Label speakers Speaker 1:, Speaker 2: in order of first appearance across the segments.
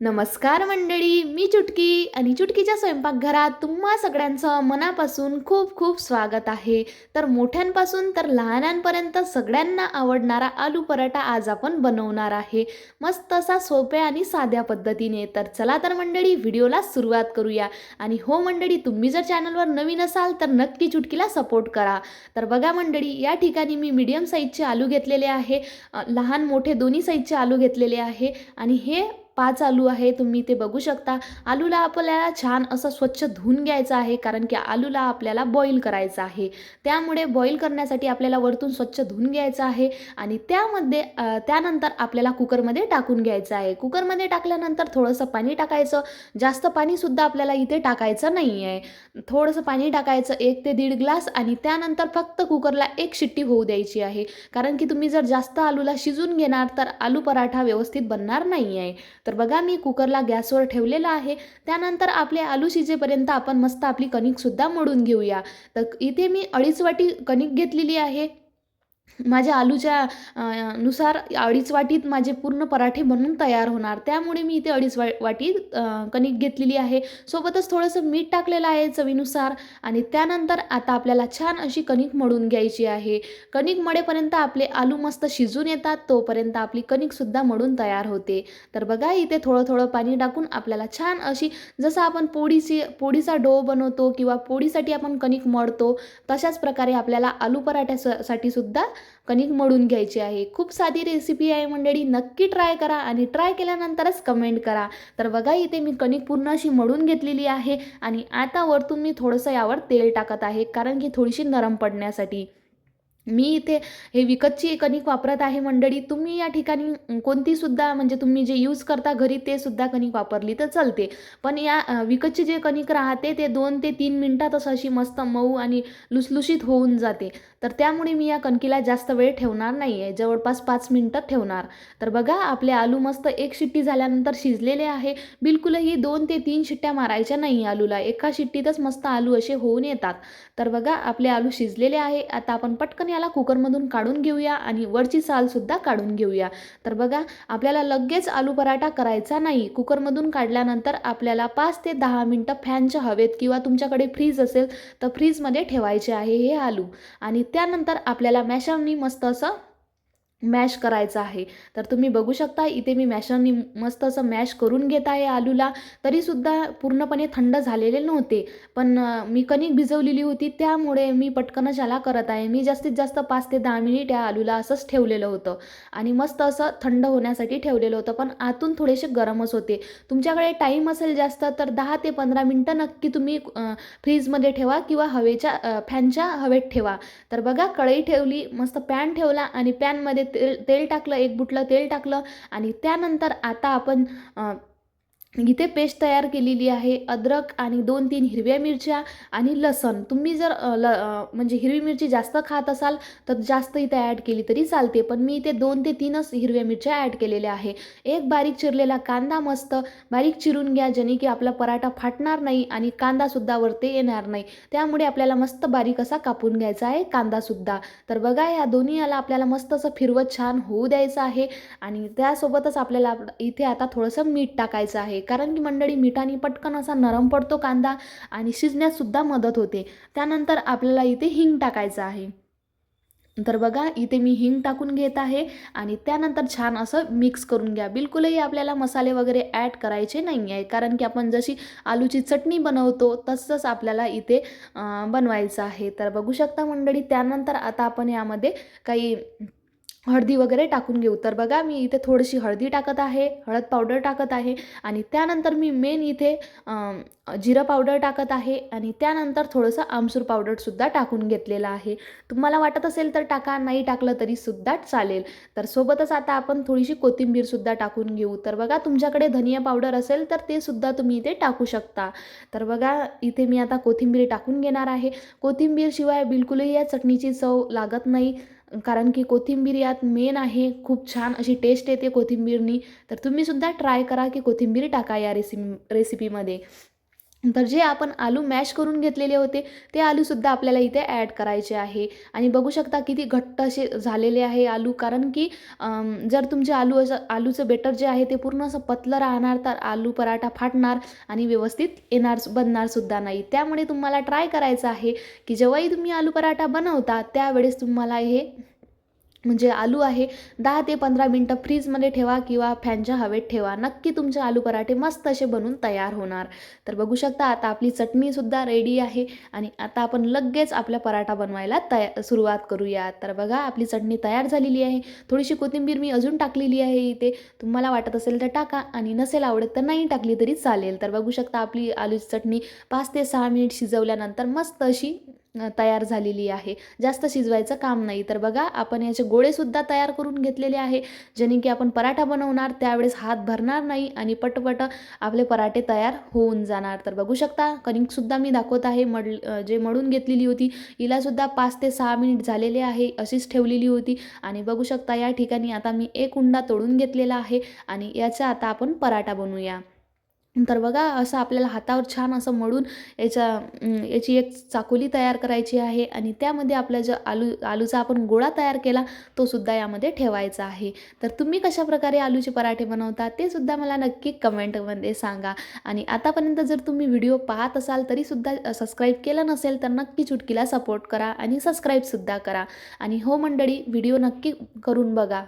Speaker 1: नमस्कार मंडळी मी चुटकी आणि चुटकीच्या स्वयंपाकघरात तुम्हा सगळ्यांचं मनापासून खूप खूप स्वागत आहे. तर मोठ्यांपासून तर लहानांपर्यंत सगळ्यांना आवडणारा आलू पराठा आज आपण बनवणार आहे. मस्त असा सोप्या आणि साध्या पद्धतीने. तर चला तर मंडळी व्हिडिओला सुरुवात करूया. आणि हो मंडळी तुम्ही जर चॅनलवर नवीन असाल तर नक्की चुटकीला सपोर्ट करा. तर बघा मंडळी या ठिकाणी मी मीडियम साईजचे आलू घेतलेले आहे. लहान मोठे दोन्ही साईजचे आलू घेतलेले आहे. आणि हे पाच आलू आहे तुम्ही ते बघू शकता. आलूला आपल्याला छान असं स्वच्छ धुवून घ्यायचं आहे कारण की आलूला आपल्याला बॉईल करायचं आहे. त्यामुळे बॉईल करण्यासाठी आपल्याला वरतून स्वच्छ धुवून घ्यायचं आहे आणि त्यामध्ये त्यानंतर आपल्याला कुकरमध्ये टाकून घ्यायचं आहे. कुकरमध्ये टाकल्यानंतर थोडंसं पाणी टाकायचं. जास्त पाणीसुद्धा आपल्याला इथे टाकायचं नाही आहे थोडंसं पाणी टाकायचं एक ते दीड ग्लास आणि त्यानंतर फक्त कुकरला एक शिट्टी होऊ द्यायची आहे. कारण की तुम्ही जर जास्त आलूला शिजून घेणार तर आलू पराठा व्यवस्थित बनणार नाही आहे तर बघा मी कुकरला गॅसवर ठेवलेला आहे. त्यानंतर आपले आलू शिजेपर्यंत आपण मस्त आपली कणिकसुद्धा मोडून घेऊया. तर इथे मी अडीच वाटी कणिक घेतलेली आहे. माझ्या आलूच्या नुसार अडीच वाटीत माझे पूर्ण पराठे बनून तयार होणार. त्यामुळे मी इथे अडीच वा वाटी कणिक घेतलेली आहे. सोबतच थोडंसं मीठ टाकलेलं आहे चवीनुसार आणि त्यानंतर आता आपल्याला छान अशी कणिक मळून घ्यायची आहे. कणिक मळेपर्यंत आपले आलू मस्त शिजून येतात तोपर्यंत आपली कणिकसुद्धा मळून तयार होते. तर बघा इथे थोडं थोडं पाणी टाकून आपल्याला छान अशी जसं आपण पोळीची पोळीचा डो बनवतो किंवा पोळीसाठी आपण कणिक मळतो तशाच प्रकारे आपल्याला आलू पराठ्यासाठी सुद्धा कणिक मळून घ्यायची आहे. खूप साधी रेसिपी आहे मंडळी. नक्की ट्राय करा आणि ट्राय केल्यानंतरच कमेंट करा. तर बघा इथे मी कणिक पूर्ण अशी मळून घेतलेली आहे आणि आता वरतून मी थोडंसं यावर तेल टाकत आहे कारण की थोडीशी नरम पडण्यासाठी. मी इथे हे विकतची कणिक वापरत आहे मंडळी तुम्ही या ठिकाणी कोणतीसुद्धा म्हणजे तुम्ही जे यूज करता घरी ते सुद्धा कणिक वापरली तर चालते. पण या विकतची जे कणिक राहते ते दोन ते तीन मिनटातच अशी मस्त मऊ आणि लुसलुशीत होऊन जाते. तर त्यामुळे मी या कणकीला जास्त वेळ ठेवणार नाही आहे जवळपास पाच मिनटं ठेवणार. तर बघा आपले आलू मस्त एक शिट्टी झाल्यानंतर शिजलेले आहे. बिलकुलही दोन ते तीन शिट्ट्या मारायच्या नाही आलूला एका शिट्टीतच मस्त आलू असे होऊन येतात. तर बघा आपले आलू शिजलेले आहे. आता आपण पटकन याला कुकरमधून काढून घेऊया आणि वरची सालसुद्धा काढून घेऊया. तर बघा आपल्याला लगेच आलू पराठा करायचा नाही. कुकरमधून काढल्यानंतर आपल्याला पाच ते दहा मिनटं फॅनच्या हवेत किंवा तुमच्याकडे फ्रीज असेल तर फ्रीजमध्ये ठेवायचे आहे हे आलू. आणि त्यानंतर आपल्याला मॅशांनी मस्त असं मॅश करायचं आहे. तर तुम्ही बघू शकता इथे मी मॅशाने मस्त असं मॅश करून घेत आहे आलूला. तरीसुद्धा पूर्णपणे थंड झालेले नव्हते. पण मी कणिक भिजवलेली होती त्यामुळे मी पटकन याला करत आहे. मी जास्तीत जास्त पाच ते दहा मिनिट या आलूला असंच ठेवलेलं होतं. आणि मस्त असं थंड होण्यासाठी ठेवलेलं होतं पण आतून थोडेसे गरमच होते. तुमच्याकडे टाईम असेल जास्त तर दहा ते पंधरा मिनटं नक्की तुम्ही फ्रीजमध्ये ठेवा किंवा हवेच्या फॅनच्या हवेत ठेवा. तर बघा कढई ठेवली मस्त पॅन ठेवला आणि पॅनमध्ये तेल तेल टाकलं एक बुटलं तेल टाकलं आणि त्यानंतर आता आपण इथे पेस्ट तयार केलेली आहे अद्रक आणि दोन तीन हिरव्या मिरच्या आणि लसण. तुम्ही जर ल म्हणजे हिरवी मिरची जास्त खात असाल तर जास्त इथे ॲड केली तरी चालते. पण मी इथे दोन ते तीनच हिरव्या मिरच्या ॲड केलेल्या आहे. एक बारीक चिरलेला कांदा मस्त बारीक चिरून घ्या जेणे की आपला पराठा फाटणार नाही आणि कांदासुद्धा वरती येणार नाही. त्यामुळे आपल्याला मस्त बारीक असा कापून घ्यायचा आहे कांदासुद्धा तर बघा या दोन्ही याला आपल्याला मस्त असं फिरवत छान होऊ द्यायचं आहे. आणि त्यासोबतच आपल्याला इथे आता थोडंसं मीठ टाकायचं आहे. कारण की मंडळी मिठाने पटकन असा नरम पडतो कांदा आणि शिजण्याससुद्धा मदत होते. त्यानंतर आपल्याला इथे हिंग टाकायचं आहे. तर बघा इथे मी हिंग टाकून घेत आहे आणि त्यानंतर छान असं मिक्स करून घ्या. बिलकुलही आपल्याला मसाले वगैरे ॲड करायचे नाही आहे कारण की आपण जशी आलूची चटणी बनवतो तसंच आपल्याला इथे बनवायचं आहे. तर बघू शकता मंडळी त्यानंतर आता आपण यामध्ये काही हळदी वगैरे टाकून घेऊ. तर बघा मी इथे थोडीशी हळदी टाकत आहे हळद पावडर टाकत आहे आणि त्यानंतर मी मेन इथे जिरं पावडर टाकत आहे आणि त्यानंतर थोडंसं आमसूर पावडरसुद्धा टाकून घेतलेलं आहे. तुम्हाला वाटत असेल तर टाका नाही टाकलं तरीसुद्धा चालेल. तर सोबतच आता आपण थोडीशी कोथिंबीरसुद्धा टाकून घेऊ. तर बघा तुमच्याकडे धनिया पावडर असेल तर ते सुद्धा तुम्ही इथे टाकू शकता. तर बघा इथे मी आता कोथिंबीर टाकून घेणार आहे. कोथिंबीरशिवाय बिलकुलही या चटणीची चव लागत नाही. कारण की कोथिंबीर यात मेन आहे खूप छान अशी टेस्ट येते कोथिंबीरनी. तर तुम्हीसुद्धा ट्राय करा की कोथिंबीर टाका या रेसिपी रेसिपीमध्ये तर जे आपण आलू मॅश करून घेतलेले होते ते आलूसुद्धा आपल्याला इथे ॲड करायचे आहे. आणि बघू शकता किती घट्ट असे झालेले आहे आलू कारण की जर तुमचे आलू असं आलूचं बेटर जे आहे ते पूर्ण असं पतलं राहणार तर आलू पराठा फाटणार आणि व्यवस्थित येणार बनणार सुद्धा नाही. त्यामुळे तुम्हाला ट्राय करायचं आहे की जेव्हाही तुम्ही आलू पराठा बनवता त्यावेळेस तुम्हाला हे म्हणजे आलू आहे. दहा ते पंधरा मिनटं फ्रीजमध्ये ठेवा किंवा फॅनच्या हवेत ठेवा. नक्की तुमचे आलू पराठे मस्त असे बनून तयार होणार. तर बघू शकता आता आपली चटणीसुद्धा रेडी आहे. आणि आता आपण लगेच आपला पराठा बनवायला तया सुरुवात करूया. तर बघा आपली चटणी तयार झालेली आहे. थोडीशी कोथिंबीर मी अजून टाकलेली आहे इथे. तुम्हाला वाटत असेल तर टाका आणि नसेल आवडत तर नाही टाकली तरी चालेल. तर बघू शकता आपली आलूची चटणी पाच ते सहा मिनिट शिजवल्यानंतर मस्त अशी तयार झालेली आहे. जास्त शिजवायचं काम नाही. तर बघा आपण याचे गोळेसुद्धा तयार करून घेतलेले आहे. जेणे की आपण पराठा बनवणार त्यावेळेस हात भरणार नाही आणि पटपट आपले पराठे तयार होऊन जाणार. तर बघू शकता कणिकसुद्धा मी दाखवत आहे. मड जे मळून घेतलेली होती हिलासुद्धा पाच ते सहा मिनिट झालेले आहे. अशीच ठेवलेली होती. आणि बघू शकता या ठिकाणी आता मी एक उंडा तोडून घेतलेला आहे. आणि याचा आता आपण पराठा बनवूया. तर बघा असं आपल्याला हातावर छान असं मळून याच्या याची एक चाकोली तयार करायची आहे आणि त्यामध्ये आपला जो आलू आलूचा आपण गोळा तयार केला तो सुद्धा यामध्ये ठेवायचा आहे. तर तुम्ही कशा प्रकारे आलूचे पराठे बनवता ते सुद्धा मला नक्की कमेंटमध्ये सांगा. आणि आतापर्यंत जर तुम्ही व्हिडिओ पाहत असाल तरीसुद्धा सबस्क्राईब केलं नसेल तर नक्की चुटकीला सपोर्ट करा आणि सबस्क्राईबसुद्धा करा. आणि हो मंडळी व्हिडिओ नक्की करून बघा.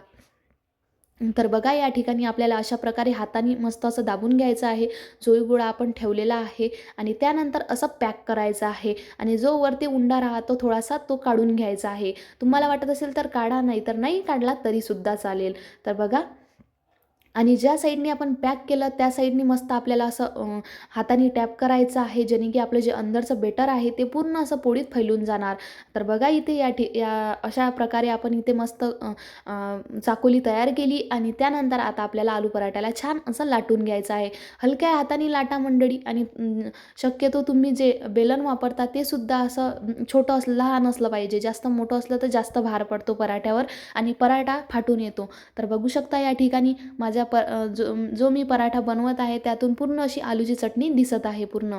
Speaker 1: तर बघा या ठिकाणी आपल्याला अशा प्रकारे हाताने मस्त असं दाबून घ्यायचं आहे. जोईगुळा आपण ठेवलेला आहे आणि त्यानंतर असं पॅक करायचं आहे आणि जो वरती उंडा राहतो थोडासा तो काढून घ्यायचा आहे. तुम्हाला वाटत असेल तर काढा नाही तर नाही काढला तरीसुद्धा चालेल. तर बघा आणि ज्या साईडने आपण पॅक केलं त्या साईडने मस्त आपल्याला असं हाताने टॅप करायचं आहे जेणे की आपलं जे अंदरचं बेटर आहे ते पूर्ण असं पोळीत फैलून जाणार. तर बघा इथे या ठि या अशा प्रकारे आपण इथे मस्त चाकोली तयार केली आणि त्यानंतर आता आपल्याला आलू पराठ्याला छान असं लाटून घ्यायचं आहे. हलक्या हाताने लाटा मंडळी आणि शक्यतो तुम्ही जे बेलन वापरता ते सुद्धा असं छोटं असलं लहान असलं पाहिजे. जास्त मोठं असलं तर जास्त भार पडतो पराठ्यावर आणि पराठा फाटून येतो. तर बघू शकता या ठिकाणी माझ्या प जो जो मी पराठा बनवत आहे त्यातून पूर्ण अशी आलूची चटणी दिसत आहे पूर्ण.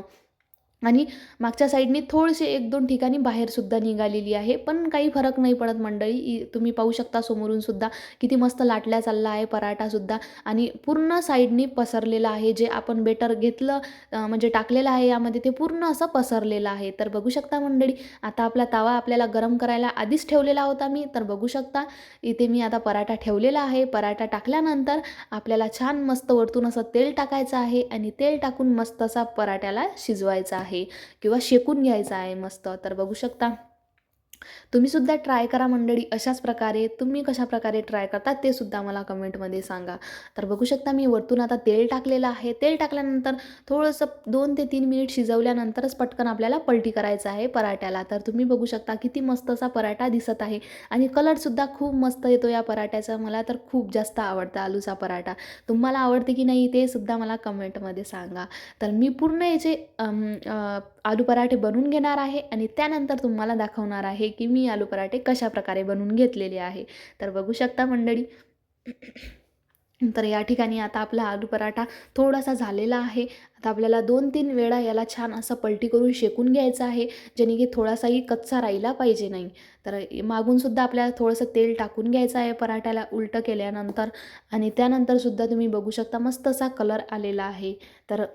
Speaker 1: आणि मागच्या साईडनी थोडेसे एक दोन ठिकाणी बाहेरसुद्धा निघालेली आहे. पण काही फरक नाही पडत मंडळी. तुम्ही पाहू शकता समोरूनसुद्धा किती मस्त लाटल्या चालला आहे पराठासुद्धा आणि पूर्ण साईडनी पसरलेलं आहे. जे आपण बेटर घेतलं म्हणजे टाकलेलं आहे यामध्ये ते पूर्ण असं पसरलेलं आहे. तर बघू शकता मंडळी आता आपला तवा आपल्याला गरम करायला आधीच ठेवलेला होता मी. तर बघू शकता इथे मी आता पराठा ठेवलेला आहे. पराठा टाकल्यानंतर आपल्याला छान मस्त वरतून असं तेल टाकायचं आहे आणि तेल टाकून मस्त असा पराठ्याला शिजवायचा आहे. किंवा शेकून घ्यायचा आहे मस्त. तर बघू शकता. तुम्ही सुद्धा ट्राय करा मंडळी अशाच प्रकारे तुम्ही कशा प्रकारे ट्राय करता ते सुद्धा मला कमेंटमध्ये सांगा. तर बघू शकता मी वरतून आता तेल टाकलेलं आहे. तेल टाकल्यानंतर थोडंसं दोन ते तीन मिनिट शिजवल्यानंतरच पटकन आपल्याला पलटी करायचं आहे पराठ्याला. तर तुम्ही बघू शकता किती मस्त असा पराठा दिसत आहे आणि कलरसुद्धा खूप मस्त येतो या पराठ्याचा. मला तर खूप जास्त आवडतं आलूचा पराठा. तुम्हाला आवडते की नाही ते सुद्धा मला कमेंटमध्ये सांगा. तर मी पूर्ण याचे आलू पराठे बनवून घेणार आहे आणि त्यानंतर तुम्हाला दाखवणार आहे की मी आलू पराठे कशा प्रकारे बनवून घेतलेले आहे. तर बघू शकता मंडळी. तर या ठिकाणी आता आपला आलू पराठा थोडासा झालेला आहे. आता आपल्याला दोन तीन वेळा याला छान असं पलटी करून शेकून घ्यायचं आहे जेणे की थोडासाही कच्चा राहिला पाहिजे नाही. तर मागूनसुद्धा आपल्याला थोडंसं तेल टाकून घ्यायचं आहे पराठ्याला उलटं केल्यानंतर आणि त्यानंतरसुद्धा तुम्ही बघू शकता मस्त असा कलर आलेला आहे. तर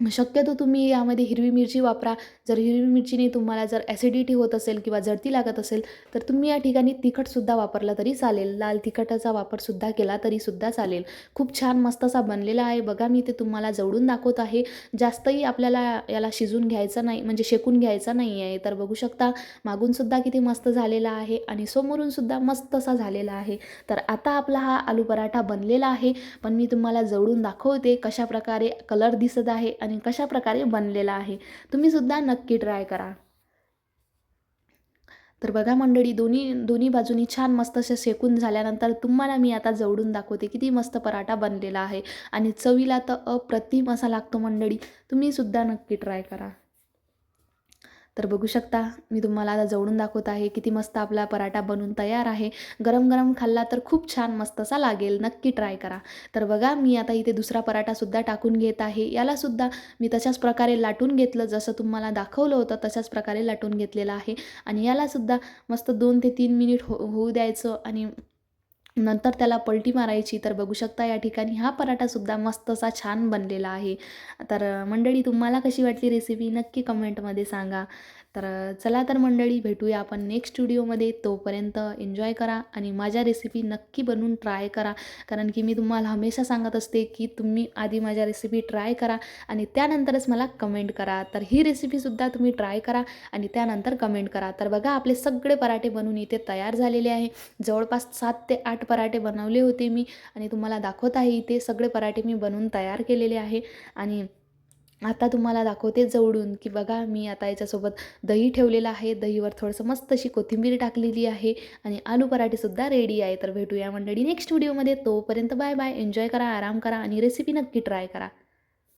Speaker 1: शक्यतो तुम्ही यामध्ये हिरवी मिरची वापरा. जर हिरवी मिरचीने तुम्हाला जर ॲसिडिटी होत असेल किंवा जळती लागत असेल तर तुम्ही या ठिकाणी तिखटसुद्धा वापरला तरी चालेल. लाल तिखटाचा वापरसुद्धा केला तरीसुद्धा चालेल. खूप छान मस्त असा बनलेला आहे. बघा मी ते तुम्हाला जवळून दाखवत आहे. जास्तही आपल्याला याला शिजून घ्यायचं नाही म्हणजे शेकून घ्यायचं नाही आहे तर बघू शकता मागूनसुद्धा किती मस्त झालेला आहे आणि समोरूनसुद्धा मस्त असा झालेला आहे. तर आता आपला हा आलू पराठा बनलेला आहे. पण मी तुम्हाला जवळून दाखवते कशा प्रकारे कलर दिसत आहे आणि कशा प्रकारे बनलेला आहे तुम्हीसुद्धा नक्की ट्राय करा. तर बघा मंडळी दोन्ही दोन्ही बाजूनी छान मस्त असे शेकून झाल्यानंतर तुम्हाला मी आता जवळून दाखवते किती मस्त पराठा बनलेला आहे. आणि चवीला तर अप्रतिम असा लागतो मंडळी तुम्ही सुद्धा नक्की ट्राय करा. तर बघू शकता मी तुम्हाला आता जवळून दाखवत आहे किती मस्त आपला पराठा बनून तयार आहे. गरम गरम खाल्ला तर खूप छान मस्त असा लागेल नक्की ट्राय करा. तर बघा मी आता इथे दुसरा पराठासुद्धा टाकून घेत आहे. यालासुद्धा मी तशाच प्रकारे लाटून घेतलं जसं तुम्हाला दाखवलं होतं तशाच प्रकारे लाटून घेतलेलं आहे. आणि यालासुद्धा मस्त दोन ते तीन मिनिट हो होऊ द्यायचं आणि नंतर त्याला पलटी मारायची. तर बघू शकता या ठिकाणी हा पराठासुद्धा मस्त असा छान बनलेला आहे. तर मंडळी तुम्हाला कशी वाटली रेसिपी नक्की कमेंटमध्ये सांगा. तर चला तर मंडळी भेटूया आपण नेक्स्ट व्हिडिओमध्ये तोपर्यंत एन्जॉय करा आणि माझ्या रेसिपी नक्की बनवून ट्राय करा. कारण की मी तुम्हाला हमेशा सांगत असते की तुम्ही आधी माझ्या रेसिपी ट्राय करा आणि त्यानंतरच मला कमेंट करा. तर ही रेसिपीसुद्धा तुम्ही ट्राय करा आणि त्यानंतर कमेंट करा. तर बघा आपले सगळे पराठे बनवून इथे तयार झालेले आहे. जवळपास सात ते आठ पराठे बनवले होते मी आणि तुम्हाला दाखवत आहे इथे सगळे पराठे मी बनवून तयार केलेले आहे. आणि आता तुम्हाला दाखवते जवळून की बघा मी आता याच्यासोबत दही ठेवलेलं आहे. दहीवर थोडंसं मस्त अशी कोथिंबीर टाकलेली आहे आणि आलू पराठेसुद्धा रेडी आहे तर भेटूया मंडळी नेक्स्ट व्हिडिओमध्ये तोपर्यंत बाय बाय एन्जॉय करा आराम करा आणि रेसिपी नक्की ट्राय करा.